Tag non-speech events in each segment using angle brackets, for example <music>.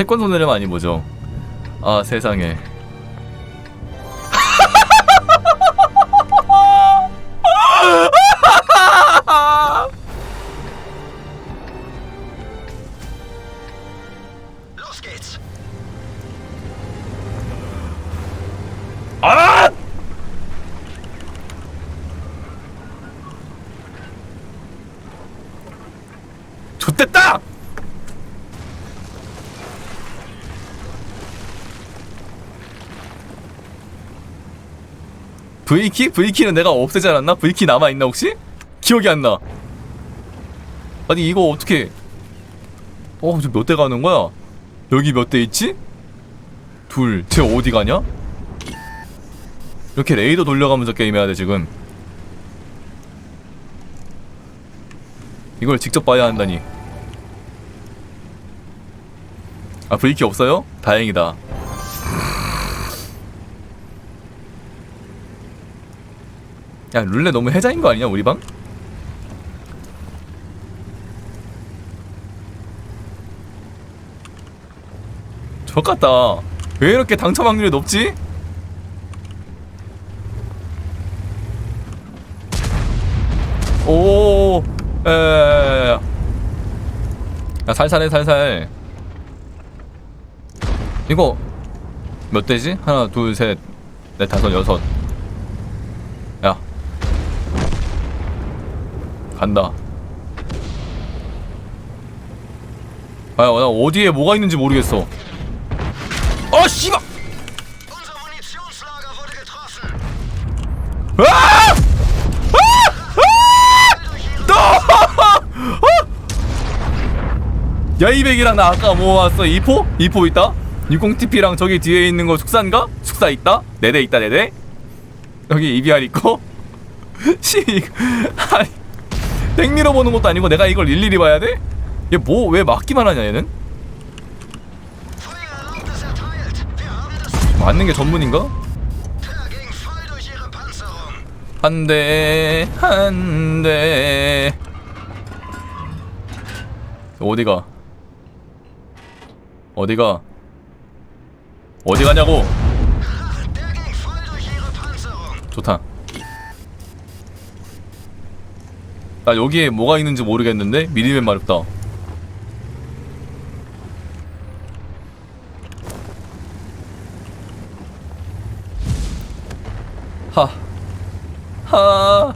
채권 손해를 많이 보죠. 아 세상에. 아! 좋됐다! V키? V키는 내가 없애지 않았나? V키 남아있나 혹시? 기억이 안 나. 아니 이거 어떻게 어, 저몇대 가는 거야? 여기 몇 대 있지? 둘. 쟤 어디 가냐? 이렇게 레이더 돌려가면서 게임해야 돼 지금 이걸 직접 봐야 한다니 아 V키 없어요? 다행이다 야 룰레 너무 해자인 거 아니냐 우리 방? 좋같다 왜 이렇게 당첨 확률이 높지? 오, 에, 야 살살해 살살. 이거 몇 대지? 하나, 둘, 셋, 넷, 다섯, 여섯. 간다. 아, 나 어디에 뭐가 있는지 모르겠어. 어, 씨발! Wurde getroffen! 아! 야이백이랑 나 아까 모았어 2포? 2포 있다? 60TP랑 저기 뒤에 있는 거 숙사인가? 숙사 있다? 4대 있다 4대 여기 EBR 있고 씨 아니 땡미러 보는 것도 아니고 내가 이걸 일일이 봐야 돼? 얘 뭐 왜 막기만 하냐 얘는? 맞는 게 전문인가? 한 대, 한 대. 어디가? 어디가? 어디 가냐고? 좋다. 나 여기에 뭐가 있는지 모르겠는데 미리면 마렵다. 하. 하.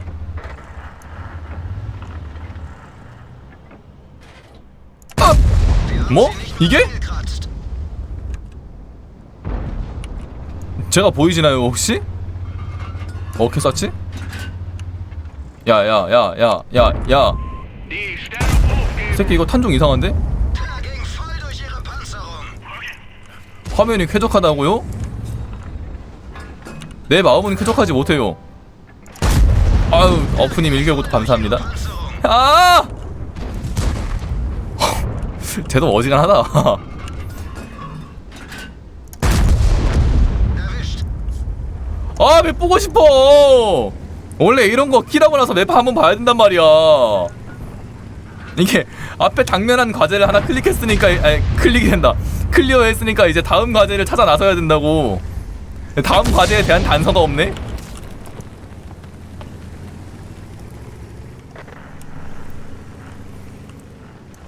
아! 뭐? 이게? 제가 보이시나요 혹시? 어떻게 쐈지? 야야야야야야 새끼 이거 탄종 이상한데? 화면이 쾌적하다고요? 내 마음은 쾌적하지 못해요 아유 어프님 1개월부터 감사합니다! 아! 쟤도 어지간하다! 아맵 보고 싶어 원래 이런 거 키라고 나서 맵 한번 봐야 된단 말이야 이게 앞에 당면한 과제를 하나 클릭했으니까 아니 클릭이 된다 클리어 했으니까 이제 다음 과제를 찾아 나서야 된다고 다음 과제에 대한 단서가 없네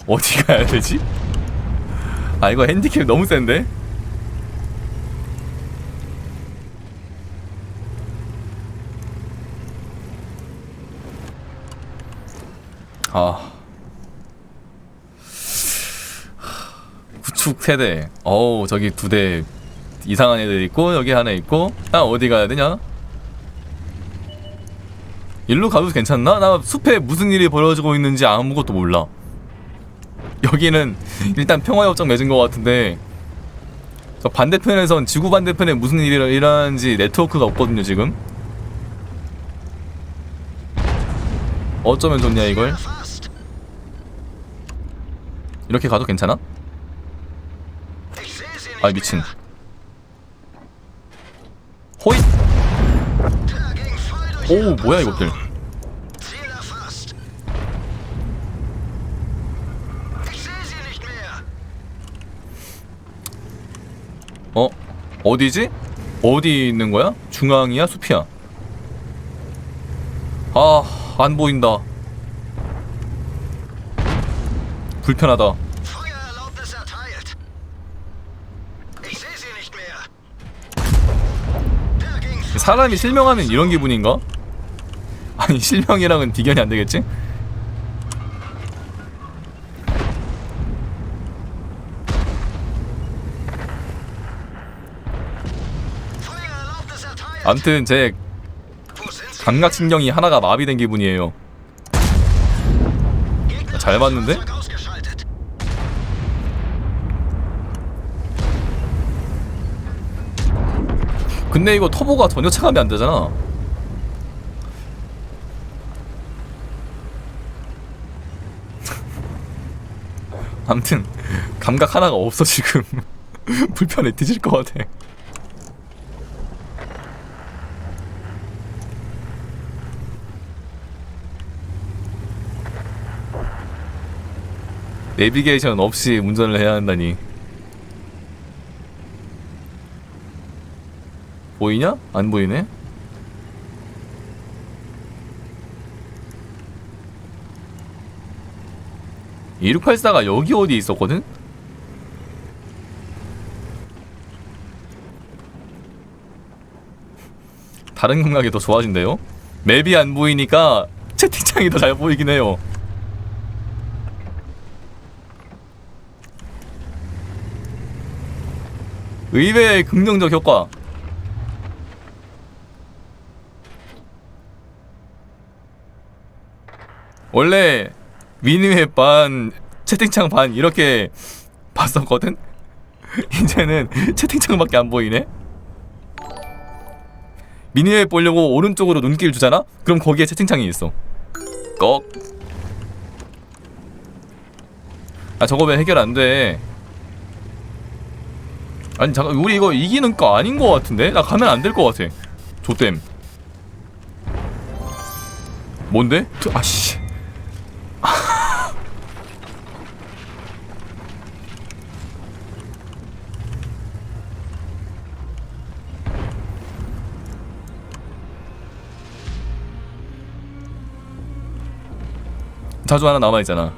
어디 가야 되지? 아 이거 핸디캡 너무 센데? 아. 구축 세대. 어우 저기 두 대. 이상한 애들 있고 여기 하나 있고. 나 어디 가야 되냐? 일로 가도 괜찮나? 나 숲에 무슨 일이 벌어지고 있는지 아무것도 몰라. 여기는 <laughs> 일단 평화협정 맺은 것 같은데. 저 반대편에선 지구 반대편에 무슨 일이 일어나는지 네트워크가 없거든요 지금 어쩌면 좋냐 이걸! 이렇게 가도 괜찮아? 아 미친. 호잇 Der ging voll durch 오 ihre 뭐야 이것들 mehr! 어디지? 어디 있는 거야? 중앙이야? 숲이야? 아, 안 보인다. 불편하다. 사람이 실명하면 이런 기분인가? 아니, 실명이랑은 비견이 안 되겠지? 암튼 제? 감각신경이 하나가 마비된 기분이에요. 잘 봤는데? 근데 이거 터보가 전혀 차감이 안 되잖아. <laughs> 아무튼 감각 하나가 없어 지금 <laughs> 불편해 뒤질 것 같아. 내비게이션 없이 운전을 해야 한다니. 보이냐? 안 보이네. (2684가) 여기 어디 있었거든? 다른 감각이 더 좋아진대요 맵이 안 보이니까 채팅창이 더 잘 보이긴 해요 의외의 긍정적 효과 원래 미니맵 반 채팅창 반 이렇게 봤었거든? <laughs> 이제는 채팅창밖에 안 보이네? 미니맵 보려고 오른쪽으로 눈길 주잖아? 그럼 거기에 채팅창이 있어 꺽 아 저거 왜 해결 안돼 아니 잠깐 우리 이거 이기는 거 아닌 거 같은데? 나 가면 안 될 거 같아 조땜 뭔데? 투- 아씨 <laughs> 자주 하나 남아있잖아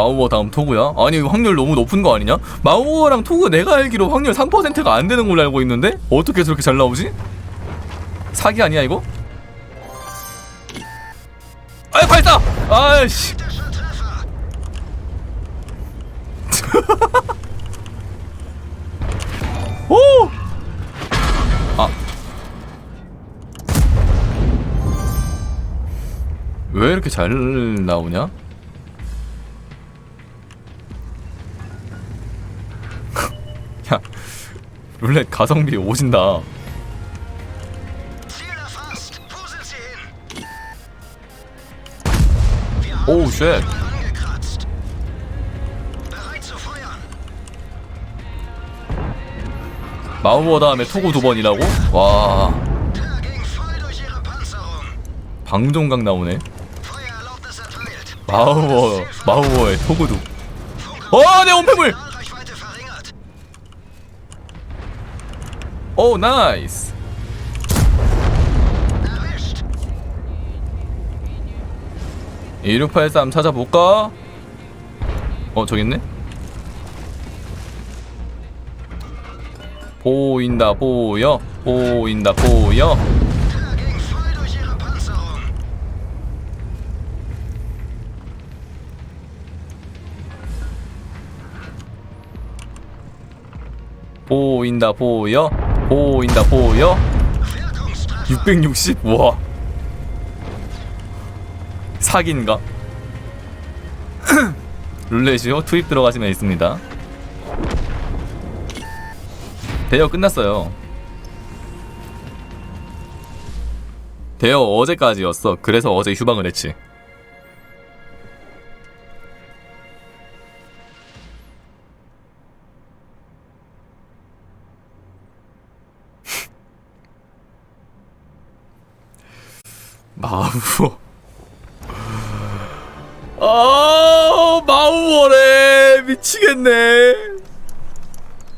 마우버 다음 토구야? 아니 확률 너무 높은 거 아니냐? 마우버랑 토구 내가 알기로 확률 3%가 안 되는 걸로 알고 있는데? 어떻게 저렇게 잘 나오지? 사기 아니야 이거? 아이 발사! 아이씨. <laughs> 오! 아. 왜 이렇게 잘 나오냐? 야, 룰렛 가성비 오진다. Oh, zu feuern. 마우버 다음에 토구 두 번이라고? 와. 방종각 나오네. Feuererlaubnis erteilt. 마우버, 마우버의 토구도. 어, 내 온패물! 오, 나이스. Erwischt. 1683 찾아볼까? 어, 저기 있네? 보인다, 보여. 보인다, 보여. 보인다, 보여. 보인다, 보여. Wirkungstreffer. 660? 와. 사기인가? <clears throat> 룰렛이요? 투입 들어가시면 있습니다. 대여 끝났어요. 대여 어제까지였어. 그래서 어제 휴방을 했지. 마우어. 아, 마우어래. 미치겠네